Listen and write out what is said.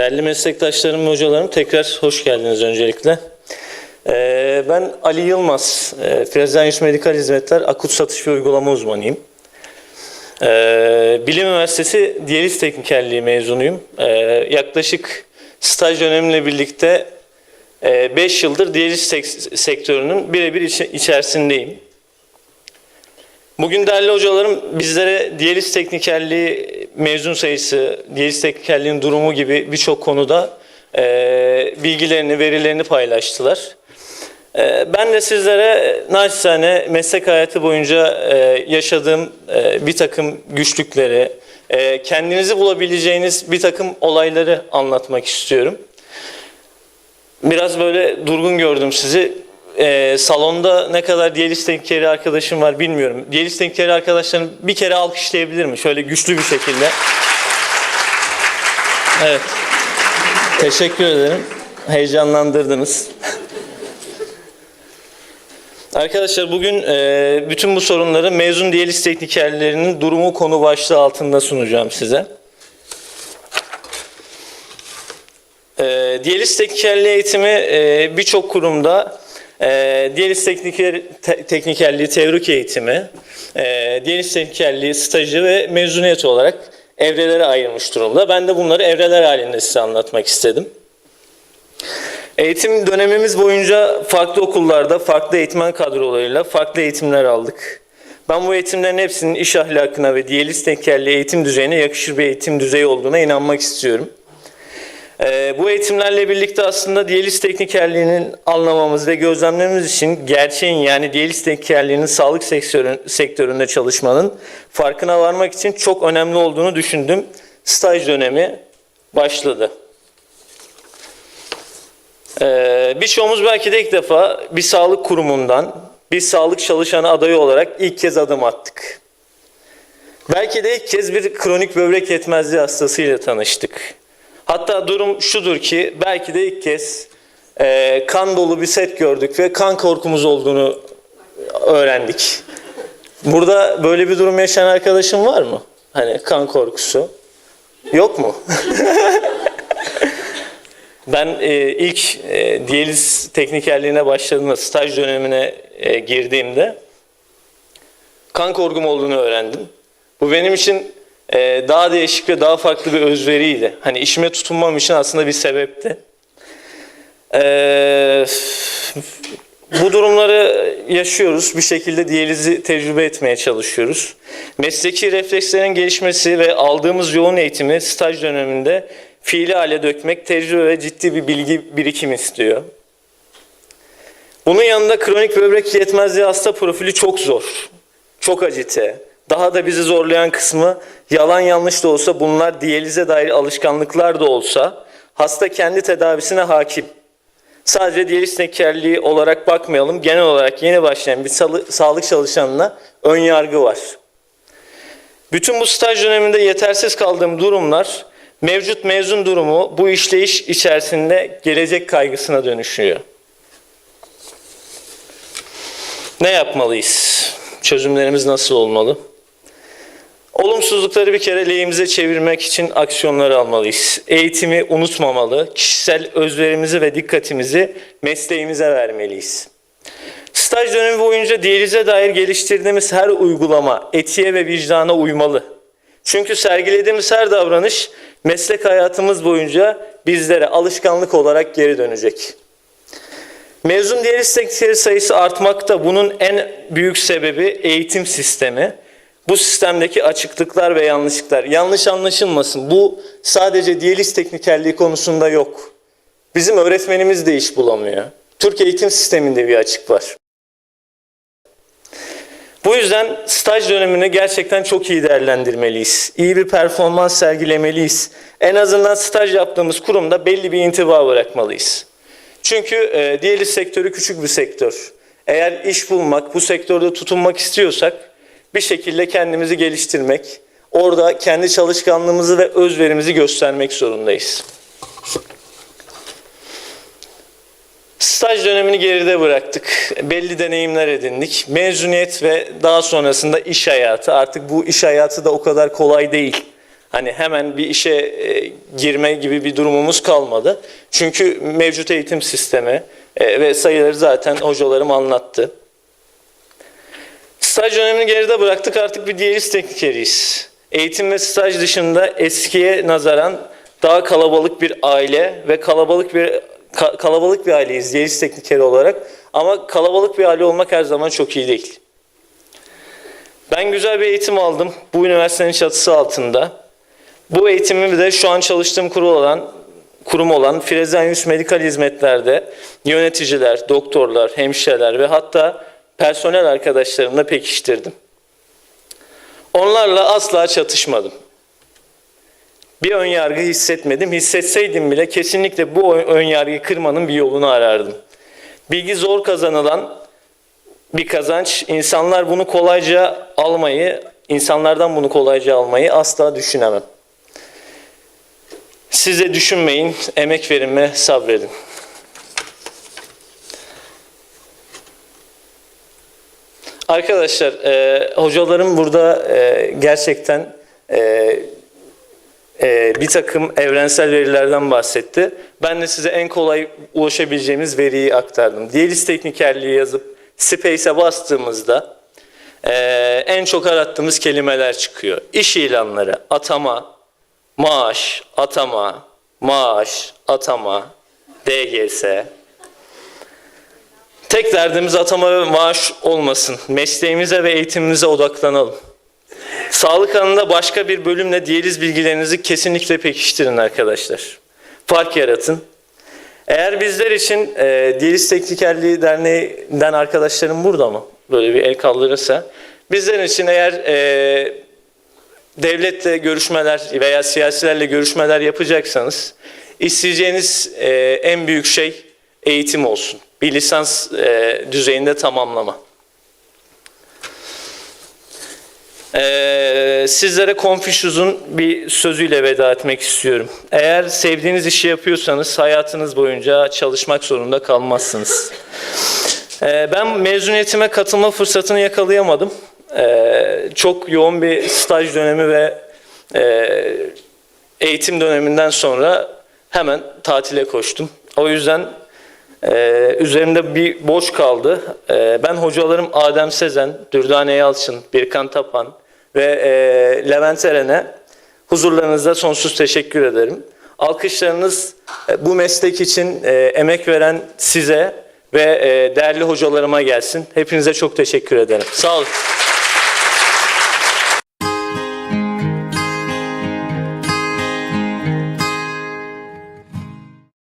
Değerli meslektaşlarım hocalarım tekrar hoş geldiniz öncelikle. Ee, ben Ali Yılmaz, e, Fresenius Medikal Hizmetler Akut Satış ve Uygulama uzmanıyım. Ee, Bilim Üniversitesi Diyaliz Teknikerliği mezunuyum. Ee, yaklaşık staj dönemimle birlikte 5 yıldır diyaliz sek- sektörünün birebir içerisindeyim. Bugün değerli hocalarım bizlere diyaliz teknikerliği mezun sayısı, diyaliz teknikerliğinin durumu gibi birçok konuda e, bilgilerini, verilerini paylaştılar. E, ben de sizlere naçizane meslek hayatı boyunca e, yaşadığım e, bir takım güçlükleri, e, kendinizi bulabileceğiniz bir takım olayları anlatmak istiyorum. Biraz böyle durgun gördüm sizi. Ee, salonda ne kadar diyaliz teknikeri arkadaşım var bilmiyorum. Diyaliz teknikeri arkadaşlarım bir kere alkışlayabilir mi? Şöyle güçlü bir şekilde. Evet. Teşekkür ederim. Heyecanlandırdınız. Arkadaşlar bugün e, bütün bu sorunları mezun diyaliz teknikerlerinin durumu konu başlığı altında sunacağım size. E, diyaliz teknikerliği eğitimi e, birçok kurumda e, diyaliz tekniker, te- teknikerliği teorik eğitimi, e, diyaliz teknikerliği stajı ve mezuniyet olarak evrelere ayrılmış durumda. Ben de bunları evreler halinde size anlatmak istedim. Eğitim dönemimiz boyunca farklı okullarda, farklı eğitmen kadrolarıyla farklı eğitimler aldık. Ben bu eğitimlerin hepsinin iş ahlakına ve diyaliz teknikerliği eğitim düzeyine yakışır bir eğitim düzeyi olduğuna inanmak istiyorum. Ee, bu eğitimlerle birlikte aslında diyaliz teknikerliğinin anlamamız ve gözlemlememiz için gerçeğin yani diyaliz teknikerliğinin sağlık sektörü, sektöründe çalışmanın farkına varmak için çok önemli olduğunu düşündüm. Staj dönemi başladı. Ee, birçoğumuz belki de ilk defa bir sağlık kurumundan bir sağlık çalışanı adayı olarak ilk kez adım attık. Belki de ilk kez bir kronik böbrek yetmezliği hastasıyla tanıştık. Hatta durum şudur ki belki de ilk kez e, kan dolu bir set gördük ve kan korkumuz olduğunu öğrendik. Burada böyle bir durum yaşayan arkadaşım var mı? Hani kan korkusu. Yok mu? ben e, ilk e, diyaliz teknikerliğine başladığımda, staj dönemine e, girdiğimde kan korkum olduğunu öğrendim. Bu benim için e, daha değişik ve daha farklı bir özveriydi. Hani işime tutunmam için aslında bir sebepti. E, bu durumları yaşıyoruz. Bir şekilde diyalizi tecrübe etmeye çalışıyoruz. Mesleki reflekslerin gelişmesi ve aldığımız yoğun eğitimi staj döneminde fiili hale dökmek tecrübe ve ciddi bir bilgi birikim istiyor. Bunun yanında kronik böbrek yetmezliği hasta profili çok zor. Çok acite. Daha da bizi zorlayan kısmı yalan yanlış da olsa bunlar diyalize dair alışkanlıklar da olsa hasta kendi tedavisine hakim. Sadece diyaliz tekerliği olarak bakmayalım. Genel olarak yeni başlayan bir sağlık çalışanına ön yargı var. Bütün bu staj döneminde yetersiz kaldığım durumlar mevcut mezun durumu bu işleyiş içerisinde gelecek kaygısına dönüşüyor. Ne yapmalıyız? Çözümlerimiz nasıl olmalı? Olumsuzlukları bir kere lehimize çevirmek için aksiyonlar almalıyız. Eğitimi unutmamalı, kişisel özverimizi ve dikkatimizi mesleğimize vermeliyiz. Staj dönemi boyunca diyalize dair geliştirdiğimiz her uygulama etiğe ve vicdana uymalı. Çünkü sergilediğimiz her davranış meslek hayatımız boyunca bizlere alışkanlık olarak geri dönecek. Mezun diyaliz teknikeri sayısı artmakta. Bunun en büyük sebebi eğitim sistemi. Bu sistemdeki açıklıklar ve yanlışlıklar. Yanlış anlaşılmasın. Bu sadece diyaliz teknikerliği konusunda yok. Bizim öğretmenimiz de iş bulamıyor. Türk eğitim sisteminde bir açık var. Bu yüzden staj dönemini gerçekten çok iyi değerlendirmeliyiz. İyi bir performans sergilemeliyiz. En azından staj yaptığımız kurumda belli bir intiba bırakmalıyız. Çünkü e, diyaliz sektörü küçük bir sektör. Eğer iş bulmak, bu sektörde tutunmak istiyorsak bir şekilde kendimizi geliştirmek, orada kendi çalışkanlığımızı ve özverimizi göstermek zorundayız. Staj dönemini geride bıraktık. Belli deneyimler edindik. Mezuniyet ve daha sonrasında iş hayatı. Artık bu iş hayatı da o kadar kolay değil. Hani hemen bir işe e, girme gibi bir durumumuz kalmadı. Çünkü mevcut eğitim sistemi e, ve sayıları zaten hocalarım anlattı. Staj dönemini geride bıraktık artık bir diyaliz teknikeriyiz. Eğitim ve staj dışında eskiye nazaran daha kalabalık bir aile ve kalabalık bir ka- kalabalık bir aileyiz diyaliz teknikeri olarak. Ama kalabalık bir aile olmak her zaman çok iyi değil. Ben güzel bir eğitim aldım bu üniversitenin çatısı altında. Bu eğitimimi de şu an çalıştığım kurum olan kurum olan Frezenius Medikal Hizmetler'de yöneticiler, doktorlar, hemşireler ve hatta personel arkadaşlarımla pekiştirdim. Onlarla asla çatışmadım. Bir ön yargı hissetmedim. Hissetseydim bile kesinlikle bu ön- yargıyı kırmanın bir yolunu arardım. Bilgi zor kazanılan bir kazanç. İnsanlar bunu kolayca almayı, insanlardan bunu kolayca almayı asla düşünemem. Size düşünmeyin, emek verin ve sabredin. Arkadaşlar, e, hocalarım burada e, gerçekten e, e, bir takım evrensel verilerden bahsetti. Ben de size en kolay ulaşabileceğimiz veriyi aktardım. Diyaliz teknikerliği yazıp Space'e bastığımızda e, en çok arattığımız kelimeler çıkıyor. İş ilanları, atama, maaş, atama, maaş, atama, DGS. Tek derdimiz atama ve maaş olmasın. Mesleğimize ve eğitimimize odaklanalım. Sağlık alanında başka bir bölümle diyaliz bilgilerinizi kesinlikle pekiştirin arkadaşlar. Fark yaratın. Eğer bizler için e, Diyaliz Teknikerliği Derneği'nden arkadaşlarım burada mı? Böyle bir el kaldırırsa. Bizler için eğer e, devletle görüşmeler veya siyasilerle görüşmeler yapacaksanız isteyeceğiniz e, en büyük şey eğitim olsun. Bir lisans e, düzeyinde tamamlama. Ee, sizlere Confucius'un bir sözüyle veda etmek istiyorum. Eğer sevdiğiniz işi yapıyorsanız hayatınız boyunca çalışmak zorunda kalmazsınız. Ee, ben mezuniyetime katılma fırsatını yakalayamadım. Ee, çok yoğun bir staj dönemi ve e, eğitim döneminden sonra hemen tatile koştum. O yüzden ee, üzerimde bir boş kaldı. Ee, ben hocalarım Adem Sezen, Dürdane Yalçın, Birkan Tapan ve e, Levent Eren'e huzurlarınızda sonsuz teşekkür ederim. Alkışlarınız e, bu meslek için e, emek veren size ve e, değerli hocalarıma gelsin. Hepinize çok teşekkür ederim. Sağ olun.